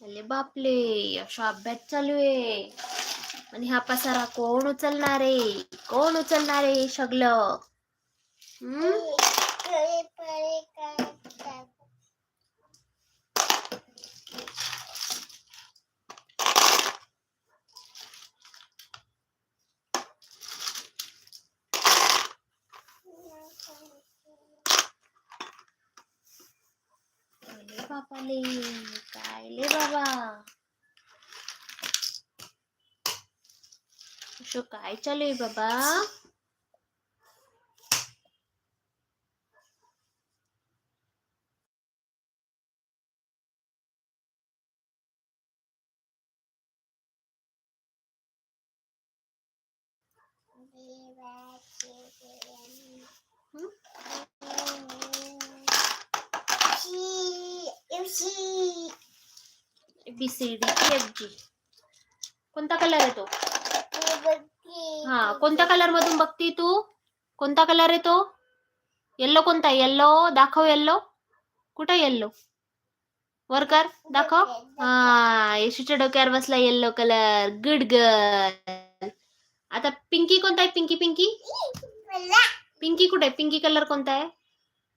अरे बापले असा अभ्यास चालू आहे. आणि हा पसारा कोण उचलणार आहे? कोण उचलणार आहे सगळं? बापाले काय ले बाबा असं काय चालू आहे बाबा हं? B C D E F G कोणता कलर आहे तो हा कोणत्या कलर मधून बघती तू? कोणता कलर आहे तो? येल्लो कोणता? येल्लो दाखव येल्लो कुठं येल्लो वर कर दाखव. हा येशूच्या डोक्यावर बसला येल्लो कलर गुड गर्ल आता पिंकी कोणता आहे? पिंकी पिंकी? पिंकी कुठे आहे? पिंकी कलर कोणता आहे?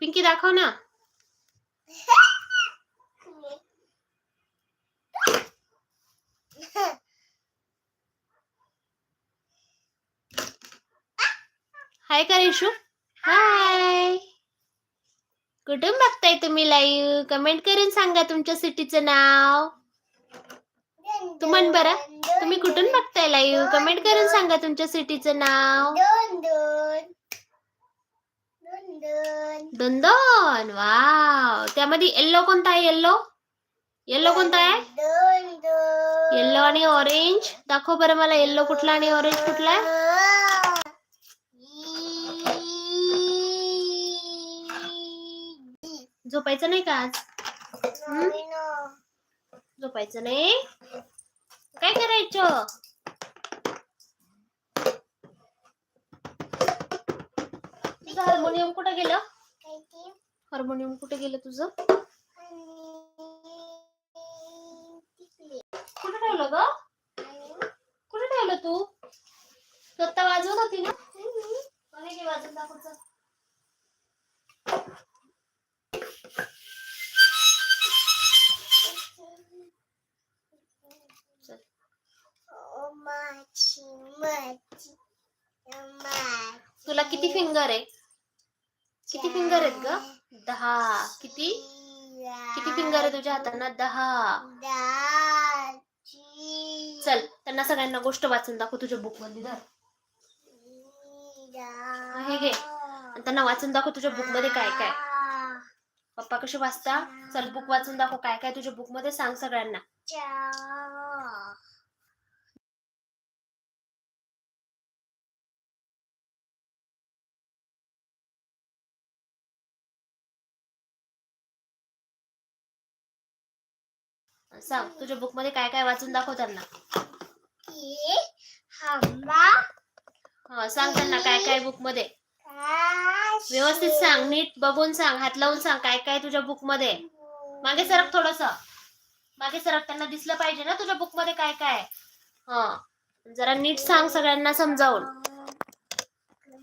पिंकी दाखव ना. हाय का येशू हाय कुठून बघताय तुम्ही लाईव्ह कमेंट करून सांगा तुमच्या सिटीचं नाव. तू म्हण बरं? तुम्ही कुठून बघताय लाईव्ह कमेंट करून सांगा तुमच्या सिटीचं नाव. दोन दोन. वाव त्यामध्ये येल्लो कोणता आहे? येल्लो येल्लो कोणता आहे? येल्लो आणि ऑरेंज दाखव बरं मला येल्लो कुठला आणि ऑरेंज कुठला आहे. झोपायचं नाही का आज? झोपायचं नाही? काय करायचं? तुझं हार्मोनियम कुठं गेलं? हार्मोनियम कुठे गेलं तुझं? तुला किती फिंगर आहे? किती फिंगर आहेत ग? दहा. किती? किती फिंगर आहे तुझ्या हातांना? दहा. चल त्यांना सगळ्यांना गोष्ट वाचून दाखव तुझ्या बुकमध्ये धर. हे घे. त्यांना वाचून दाखव तुझ्या बुकमध्ये काय काय. पप्पा कसे वाचता? चल बुक वाचून दाखव काय काय तुझ्या बुकमध्ये सांग सगळ्यांना. सांग तुझ्या बुकमध्ये काय काय वाचून दाखव त्यांना. हा सांग त्यांना काय काय बुकमध्ये व्यवस्थित सांग नीट बघून सांग हात लावून सांग काय काय तुझ्या बुकमध्ये. मागे सरक थोडस. मागे सरक त्यांना दिसलं पाहिजे ना तुझ्या बुकमध्ये काय काय. हा जरा नीट सांग सगळ्यांना समजावून.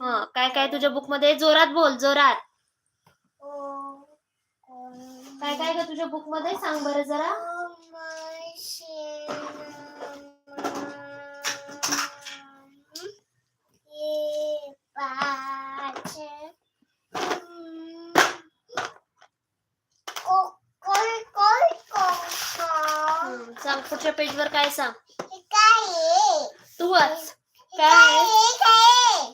हा काय काय तुझ्या बुकमध्ये? जोरात बोल जोरात. काय काय ग तुझ्या बुकमध्ये सांग बरं जरा. हम्म, सांग पुढच्या पेज वर काय सांग? तू वाच काय आहे?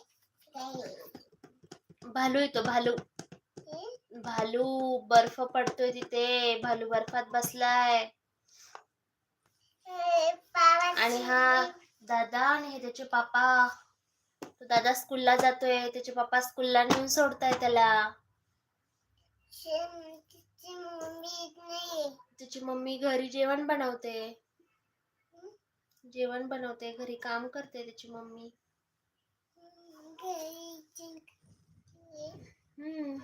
भालू येतो भालू. भालू बर्फ पडतोय तिथे. भालू बर्फात बसलाय. आणि हा दादा आणि हे त्याचे पापा. तो दादा स्कूलला जातोय त्याचे पप्पा स्कूलला नेऊन सोडताय त्याला. त्याची मम्मी घरी जेवण बनवते. जेवण बनवते घरी काम करते त्याची मम्मी हम्म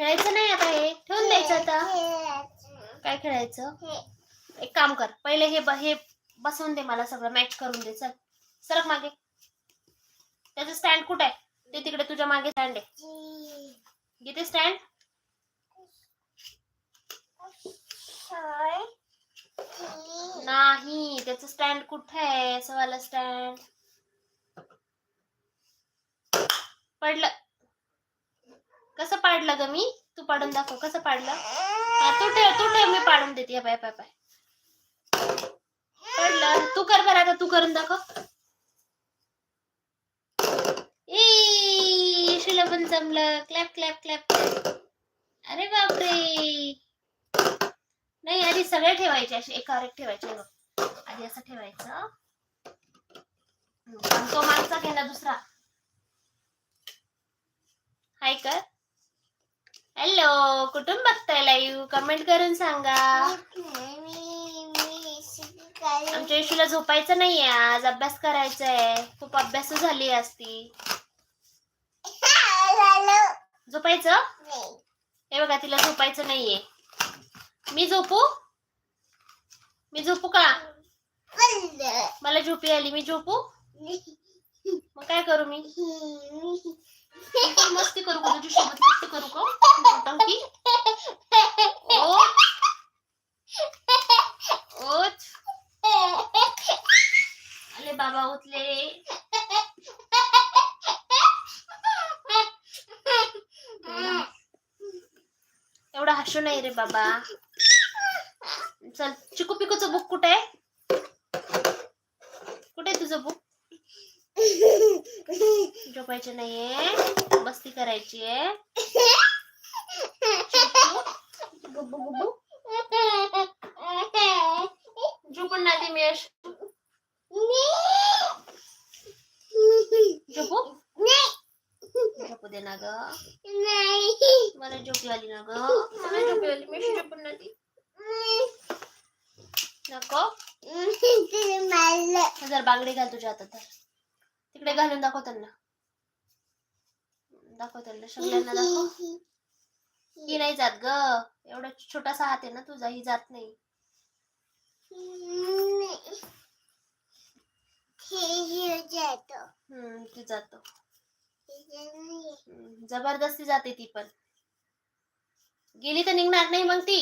खेळायचं नाही आता हे. ठेवून द्यायचं आता. काय खेळायचं? एक काम कर. पहिले हे हे बसवून दे मला सगळं. मॅच करून दे. चल. सरक मागे. त्याचं स्टँड कुठे आहे? ते तिकडे तुझ्या मागे स्टँड आहे. घेते स्टँड नाही. त्याचं स्टँड कुठे आहे? असं वाला स्टँड पडलं. पाडलं ग मी? तू पाडून दाखव कसं पाडलं? तू ठेव तू ठेव मी पाडून देते हे पाय पाय पाय तू कर बरं आता तू करून दाखव. ए शिला पण जमलं. Clap clap clap. अरे बापरे. नाही आधी सगळे ठेवायचे असे एकावर एक ठेवायचे बघ. आधी असं ठेवायचं. तो मागचा घे दुसरा. हाय कर. हॅलो कुठून बघताय लाईव्ह कमेंट करून सांगा. आमच्या इशूला झोपायचं नाहीये आज अभ्यास करायचा आहे खूप अभ्यास झाली असती झोपायचं? हे बघा तिला झोपायचं नाहीये. मी झोपू? मी झोपू का? मला झोपी आली मी झोपू? मग काय करू मी? मस्ती करू का तुझ्यासोबत मस्ती करू का ओ अरे बाबा उठले एवढा हसू नाही रे बाबा. चल चिकू पिकूचं बुक कुठे? आहे कुठे तुझं बुक? झोपायचं नाहीये. मस्ती करायची आहे. गुब्बू गुब्बू झोपून ना ती मी अशी. झोपू? झोपू दे ना ग. मला झोपी आली ना ग. मला झोपी आली. मी अशी झोपून ना ती नको. जर बांगडी घाल तुझ्या हातात धर. तिकडे घालून दाखव त्यांना. दाखव त्यांना सगळ्यांना दाखव. ही नाही जात ग. एवढा छोटासा हात आहे ना तुझा ही जात नाही. हम्म ती जातो. हम्म, जबरदस्ती जाते ती पण. गेली तर निघणार नाही मग ती.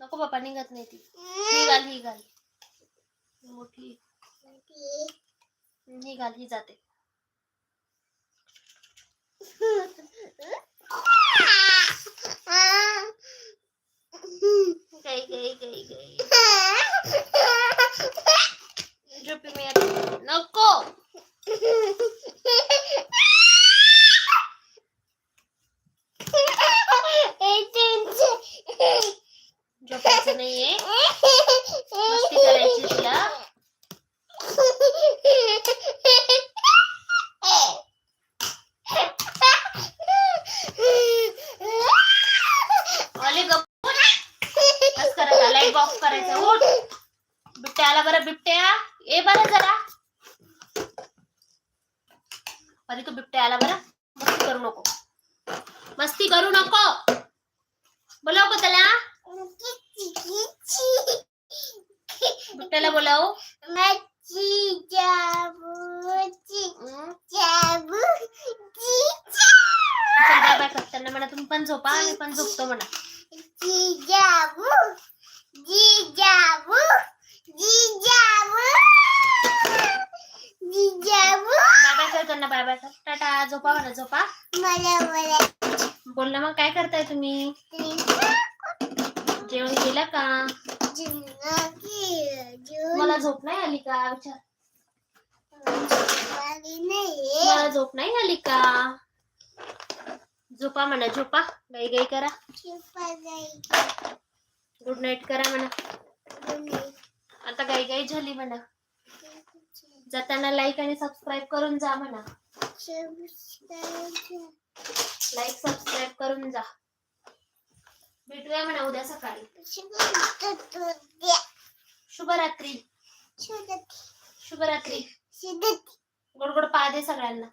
नको बाबा निघत नाही ती. ही घाल ही घाल. मोठी. ही घाल ही जाते गई गई गई गई झोपी मी आता नको झोपायचं नाहीये. मस्ती करायची तुला. करायचा. उठ. बिबट्या आला बरं बिबट्या. ये बरं जरा. अरे तू बिबट्या आला बरं. मस्ती करू नको. मस्ती करू नको. बोलाव का त्याला. बिबट्याला बोलाव. बाय बाय कर त्यांना म्हणा तुम्ही पण झोपा मी पण झोपतो म्हणा. बाय बाय कर त्यांना बाय बाय कर. टाटा झोपा म्हणा झोपा. बोल ना मग काय करताय तुम्ही? जेवण केलं का? मला झोप नाही आली का? विचार. मला झोप नाही आली का? झोपा म्हणा झोपा. गाई गाई करा. गुड नाईट करा म्हणा. आता गाई गाई झाली म्हणा. जाताना लाईक आणि सबस्क्राईब करून जा म्हणा. लाईक सबस्क्राईब करून जा. भेटूया म्हणा उद्या सकाळी. शुभरात्री. शुभरात्री. गोड गोड पा दे सगळ्यांना.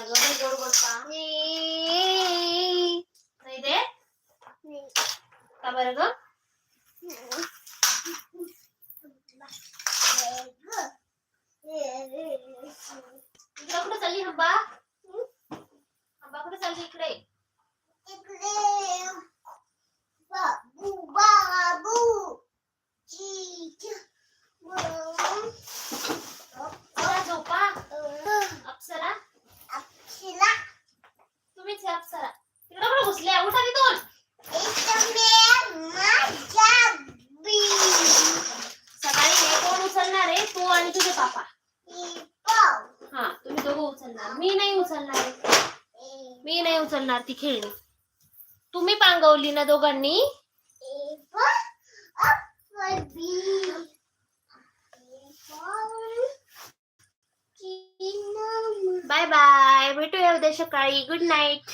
ग गोड गोड पा. नाही दे. का बरं ग इकडे कुठे चालली हंबा हंबा कुठे चालली इकडे इकडे बाबू बाबू चीच चला झोपा अप्सरा अक्षरा तुम्हीच आहे अप्सरा तिकडे कुठे घुसल्या उठा तिथून सकाळी हे कोण उचलणार आहे तू आणि तुझे पापा हा तुम्ही दोघं उचलणार. मी नाही उचलणार. मी नाही उचलणार ती खेळणी. तुम्ही पांगवली ना दोघांनी? Bye bye. भेटूया उद्या सकाळी. Good night